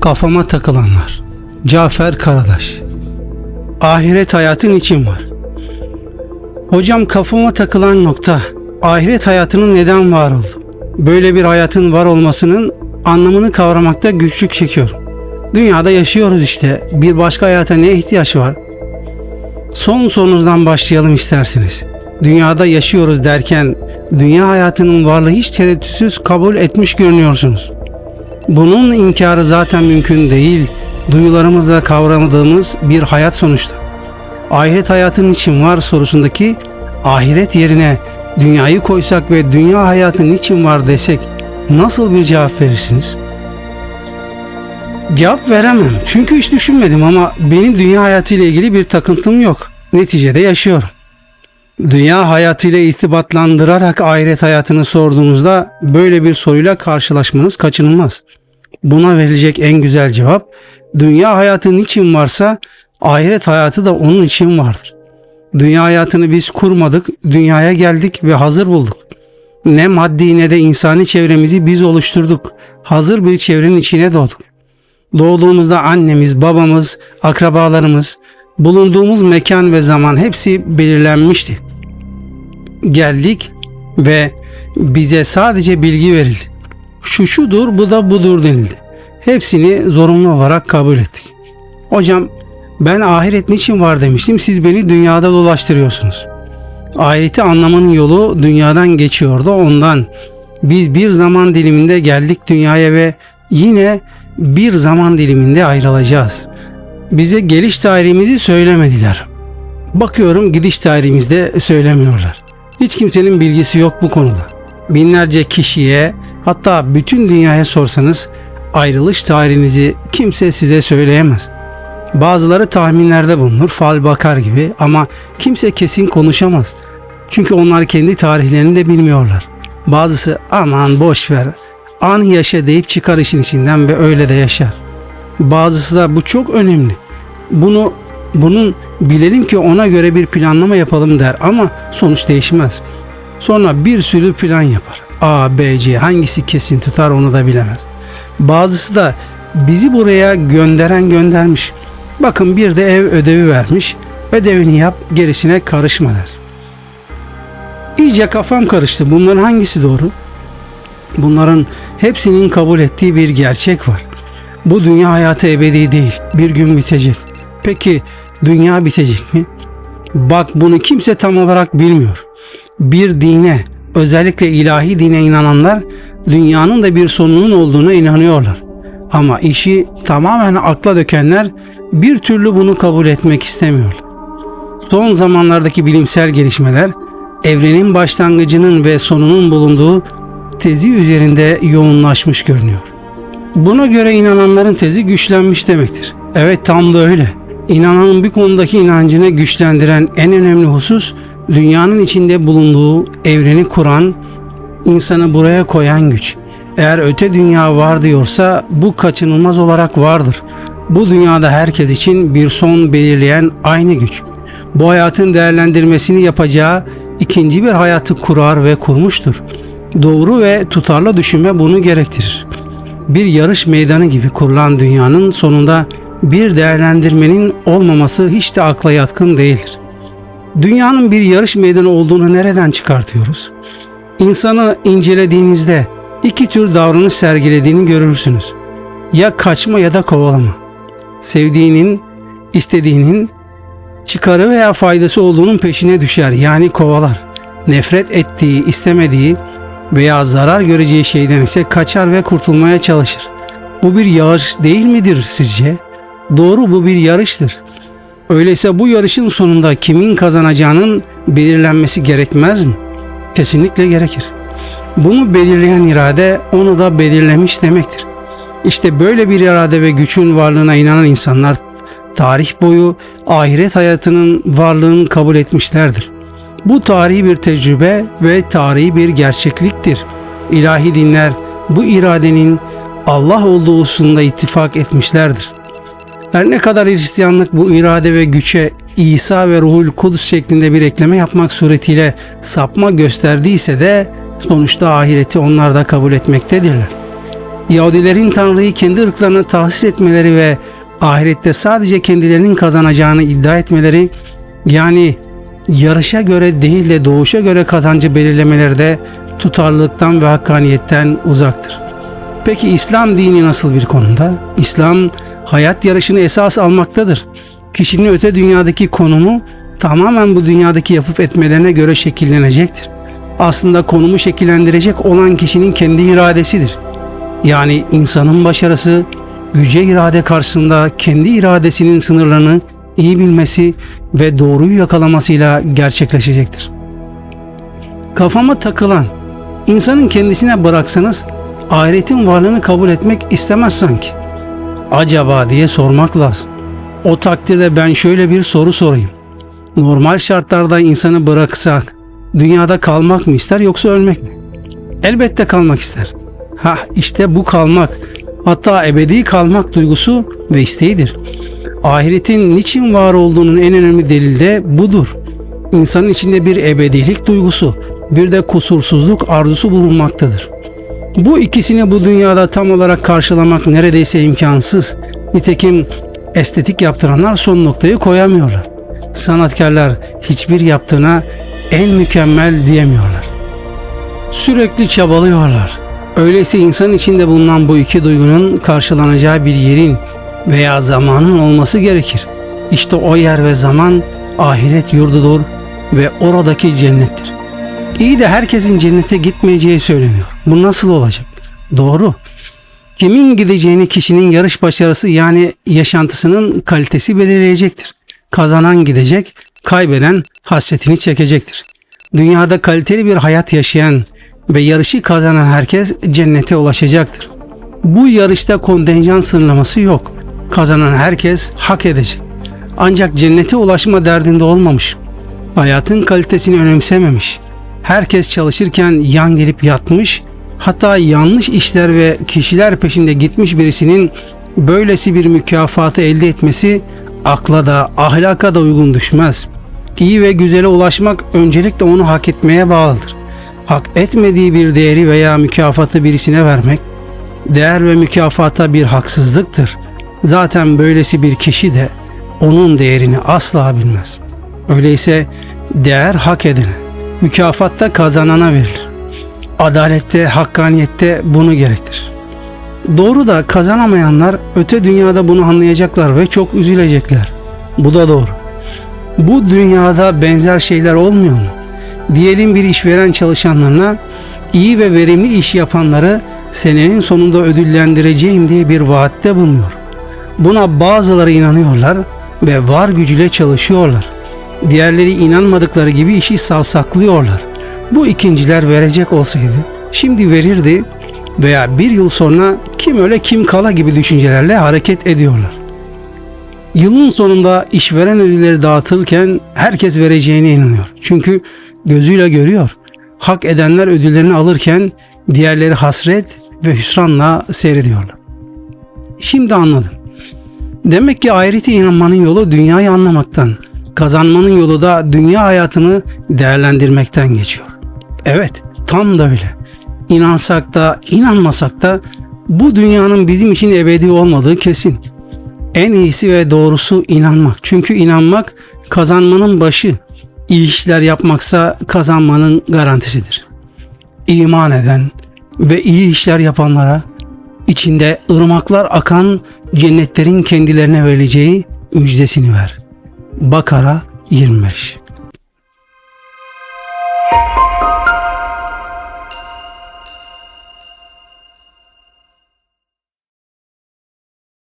Kafama takılanlar. Cafer Karadaş. Ahiret hayatın için var. Hocam kafama takılan nokta ahiret hayatının neden var oldu? Böyle bir hayatın var olmasının anlamını kavramakta güçlük çekiyorum. Dünyada yaşıyoruz işte. Bir başka hayata ne ihtiyaç var? Son sorunuzdan başlayalım isterseniz. Dünyada yaşıyoruz derken dünya hayatının varlığı hiç tereddütsüz kabul etmiş görünüyorsunuz. Bunun inkarı zaten mümkün değil. Duyularımızla kavramadığımız bir hayat sonuçta. Ahiret hayatın için var sorusundaki ahiret yerine dünyayı koysak ve dünya hayatın için var desek nasıl bir cevap verirsiniz? Cevap veremem. Çünkü hiç düşünmedim ama benim dünya hayatıyla ilgili bir takıntım yok. Neticede yaşıyorum. Dünya hayatıyla irtibatlandırarak ahiret hayatını sorduğunuzda böyle bir soruyla karşılaşmanız kaçınılmaz. Buna verilecek en güzel cevap dünya hayatı niçin varsa ahiret hayatı da onun için vardır. Dünya hayatını biz kurmadık, dünyaya geldik ve hazır bulduk. Ne maddi ne de insani çevremizi biz oluşturduk. Hazır bir çevrenin içine doğduk. Doğduğumuzda annemiz, babamız, akrabalarımız, bulunduğumuz mekan ve zaman hepsi belirlenmişti. Geldik ve bize sadece bilgi verildi. Şu şudur, bu da budur denildi. Hepsini zorunlu olarak kabul ettik. Hocam ben ahiret niçin var demiştim. Siz beni dünyada dolaştırıyorsunuz. Ahireti anlamanın yolu dünyadan geçiyordu ondan. Biz bir zaman diliminde geldik dünyaya ve yine bir zaman diliminde ayrılacağız. Bize geliş tarihimizi söylemediler. Bakıyorum gidiş tarihimizde söylemiyorlar. Hiç kimsenin bilgisi yok bu konuda. Binlerce kişiye hatta bütün dünyaya sorsanız ayrılış tarihinizi kimse size söyleyemez. Bazıları tahminlerde bulunur, fal bakar gibi ama kimse kesin konuşamaz. Çünkü onlar kendi tarihlerini de bilmiyorlar. Bazısı aman boş ver, an yaşa deyip çıkar işin içinden ve öyle de yaşar. Bazısı da bu çok önemli. Bunu bunun bilelim ki ona göre bir planlama yapalım der ama sonuç değişmez. Sonra bir sürü plan yapar. A, B, C hangisi kesin tutar onu da bilemez. Bazısı da bizi buraya gönderen göndermiş. Bakın bir de ev ödevi vermiş. Ödevini yap gerisine karışma der. İyice kafam karıştı. Bunların hangisi doğru? Bunların hepsinin kabul ettiği bir gerçek var. Bu dünya hayatı ebedi değil. Bir gün bitecek. Peki dünya bitecek mi? Bak bunu kimse tam olarak bilmiyor. Bir dine, özellikle ilahi dine inananlar dünyanın da bir sonunun olduğuna inanıyorlar. Ama işi tamamen akla dökenler bir türlü bunu kabul etmek istemiyorlar. Son zamanlardaki bilimsel gelişmeler evrenin başlangıcının ve sonunun bulunduğu tezi üzerinde yoğunlaşmış görünüyor. Buna göre inananların tezi güçlenmiş demektir. Evet tam da öyle. İnananın bir konudaki inancını güçlendiren en önemli husus dünyanın içinde bulunduğu evreni kuran, insanı buraya koyan güç. Eğer öte dünya var diyorsa bu kaçınılmaz olarak vardır. Bu dünyada herkes için bir son belirleyen aynı güç. Bu hayatın değerlendirmesini yapacağı ikinci bir hayatı kurar ve kurmuştur. Doğru ve tutarlı düşünme bunu gerektirir. Bir yarış meydanı gibi kurulan dünyanın sonunda bir değerlendirmenin olmaması hiç de akla yatkın değildir. Dünyanın bir yarış meydanı olduğunu nereden çıkartıyoruz? İnsanı incelediğinizde iki tür davranış sergilediğini görürsünüz. Ya kaçma ya da kovalama. Sevdiğinin, istediğinin çıkarı veya faydası olduğunun peşine düşer yani kovalar. Nefret ettiği, istemediği veya zarar göreceği şeyden ise kaçar ve kurtulmaya çalışır. Bu bir yarış değil midir sizce? Doğru bu bir yarıştır. Öyleyse bu yarışın sonunda kimin kazanacağının belirlenmesi gerekmez mi? Kesinlikle gerekir. Bunu belirleyen irade onu da belirlemiş demektir. İşte böyle bir irade ve gücün varlığına inanan insanlar tarih boyu ahiret hayatının varlığını kabul etmişlerdir. Bu tarihi bir tecrübe ve tarihi bir gerçekliktir. İlahi dinler bu iradenin Allah olduğu hususunda ittifak etmişlerdir. Her ne kadar Hristiyanlık bu irade ve güçe İsa ve Ruhul Kudüs şeklinde bir ekleme yapmak suretiyle sapma gösterdiyse de sonuçta ahireti onlar da kabul etmektedirler. Yahudilerin Tanrı'yı kendi ırklarına tahsis etmeleri ve ahirette sadece kendilerinin kazanacağını iddia etmeleri yani yarışa göre değil de doğuşa göre kazancı belirlemeleri de tutarlılıktan ve hakkaniyetten uzaktır. Peki İslam dini nasıl bir konumda? İslam hayat yarışını esas almaktadır. Kişinin öte dünyadaki konumu tamamen bu dünyadaki yapıp etmelerine göre şekillenecektir. Aslında konumu şekillendirecek olan kişinin kendi iradesidir. Yani insanın başarısı yüce irade karşısında kendi iradesinin sınırlarını iyi bilmesi ve doğruyu yakalamasıyla gerçekleşecektir. Kafama takılan, insanın kendisine bıraksanız ahiretin varlığını kabul etmek istemez sanki. Acaba diye sormak lazım. O takdirde ben şöyle bir soru sorayım. Normal şartlarda insanı bıraksak dünyada kalmak mı ister yoksa ölmek mi? Elbette kalmak ister. Ha işte bu kalmak hatta ebedi kalmak duygusu ve isteğidir. Ahiretin niçin var olduğunun en önemli delili de budur. İnsanın içinde bir ebedilik duygusu, bir de kusursuzluk arzusu bulunmaktadır. Bu ikisini bu dünyada tam olarak karşılamak neredeyse imkansız. Nitekim estetik yaptıranlar son noktayı koyamıyorlar. Sanatkarlar hiçbir yaptığına en mükemmel diyemiyorlar. Sürekli çabalıyorlar. Öyleyse insan içinde bulunan bu iki duygunun karşılanacağı bir yerin veya zamanın olması gerekir. İşte o yer ve zaman ahiret yurdudur ve oradaki cennettir. İyi de herkesin cennete gitmeyeceği söyleniyor. Bu nasıl olacak? Doğru. Kimin gideceğini kişinin yarış başarısı yani yaşantısının kalitesi belirleyecektir. Kazanan gidecek, kaybeden hasretini çekecektir. Dünyada kaliteli bir hayat yaşayan ve yarışı kazanan herkes cennete ulaşacaktır. Bu yarışta kontenjan sınırlaması yok. Kazanan herkes hak edecek. Ancak cennete ulaşma derdinde olmamış. Hayatın kalitesini önemsememiş. Herkes çalışırken yan gelip yatmış, hatta yanlış işler ve kişiler peşinde gitmiş birisinin böylesi bir mükafatı elde etmesi akla da ahlaka da uygun düşmez. İyi ve güzele ulaşmak öncelikle onu hak etmeye bağlıdır. Hak etmediği bir değeri veya mükafatı birisine vermek, değer ve mükafata bir haksızlıktır. Zaten böylesi bir kişi de onun değerini asla bilmez. Öyleyse değer hak edene, mükafatta kazanana verilir. Adalette, hakkaniyette bunu gerektir. Doğru da kazanamayanlar öte dünyada bunu anlayacaklar ve çok üzülecekler. Bu da doğru. Bu dünyada benzer şeyler olmuyor mu? Diyelim bir işveren çalışanlarına iyi ve verimli iş yapanları senenin sonunda ödüllendireceğim diye bir vaatte bulunuyor. Buna bazıları inanıyorlar ve var gücüyle çalışıyorlar. Diğerleri inanmadıkları gibi işi savsaklıyorlar. Bu ikinciler verecek olsaydı şimdi verirdi veya bir yıl sonra kim öyle kim kala gibi düşüncelerle hareket ediyorlar. Yılın sonunda işveren ödülleri dağıtırken herkes vereceğine inanıyor. Çünkü gözüyle görüyor. Hak edenler ödüllerini alırken diğerleri hasret ve hüsranla seyrediyorlar. Şimdi anladım. Demek ki ahirete inanmanın yolu dünyayı anlamaktan, kazanmanın yolu da dünya hayatını değerlendirmekten geçiyor. Evet, tam da öyle. İnansak da, inanmasak da bu dünyanın bizim için ebedi olmadığı kesin. En iyisi ve doğrusu inanmak. Çünkü inanmak kazanmanın başı. İyi işler yapmaksa kazanmanın garantisidir. İman eden ve iyi işler yapanlara içinde ırmaklar akan cennetlerin kendilerine verileceği müjdesini ver. Bakara 25